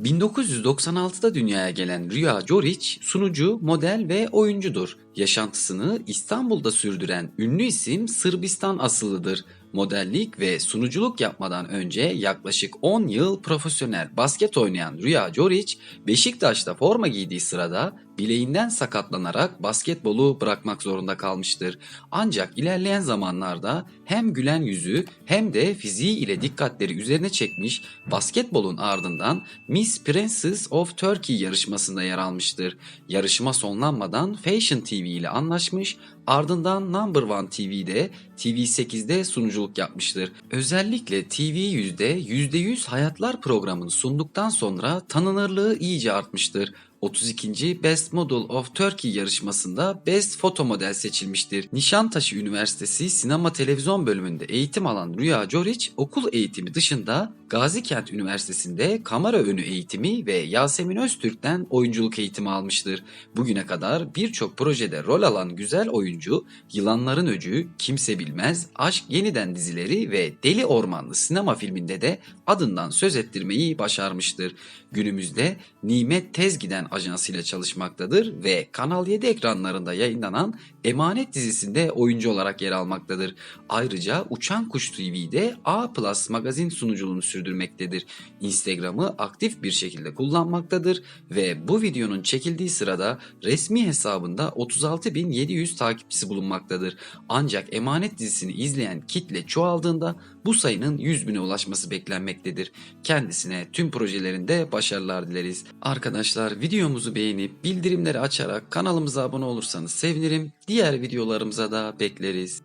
1996'da dünyaya gelen Rüya Joric sunucu, model ve oyuncudur. Yaşantısını İstanbul'da sürdüren ünlü isim Sırbistan asıllıdır. Modellik ve sunuculuk yapmadan önce yaklaşık 10 yıl profesyonel basket oynayan Rüya Joric, Beşiktaş'ta forma giydiği sırada bileğinden sakatlanarak basketbolu bırakmak zorunda kalmıştır. Ancak ilerleyen zamanlarda hem gülen yüzü hem de fiziği ile dikkatleri üzerine çekmiş basketbolun ardından Miss Princess of Turkey yarışmasında yer almıştır. Yarışma sonlanmadan Fashion TV ile anlaşmış ardından Number One TV'de TV8'de sunuculuk yapmıştır. Özellikle TV100'de %100 Hayatlar programını sunduktan sonra tanınırlığı iyice artmıştır. 32. Best Model of Turkey yarışmasında Best Foto Model seçilmiştir. Nişantaşı Üniversitesi Sinema Televizyon bölümünde eğitim alan Rüya Joric, okul eğitimi dışında Gazikent Üniversitesi'nde kamera önü eğitimi ve Yasemin Öztürk'ten oyunculuk eğitimi almıştır. Bugüne kadar birçok projede rol alan güzel oyuncu, Yılanların Öcü, Kimse Bilmez, Aşk Yeniden dizileri ve Deli Ormanlı sinema filminde de adından söz ettirmeyi başarmıştır. Günümüzde Nimet Tezgiden ajansıyla çalışmaktadır ve Kanal 7 ekranlarında yayınlanan Emanet dizisinde oyuncu olarak yer almaktadır. Ayrıca Uçan Kuş TV'de A Plus magazin sunuculuğunu sürdürmektedir. Instagram'ı aktif bir şekilde kullanmaktadır ve bu videonun çekildiği sırada resmi hesabında 36.700 takipçisi bulunmaktadır. Ancak Emanet dizisini izleyen kitle çoğaldığında bu sayının 100 bine ulaşması beklenmektedir. Kendisine tüm projelerinde başarılar dileriz. Arkadaşlar videomuzu beğenip bildirimleri açarak kanalımıza abone olursanız sevinirim. Diğer videolarımıza da bekleriz.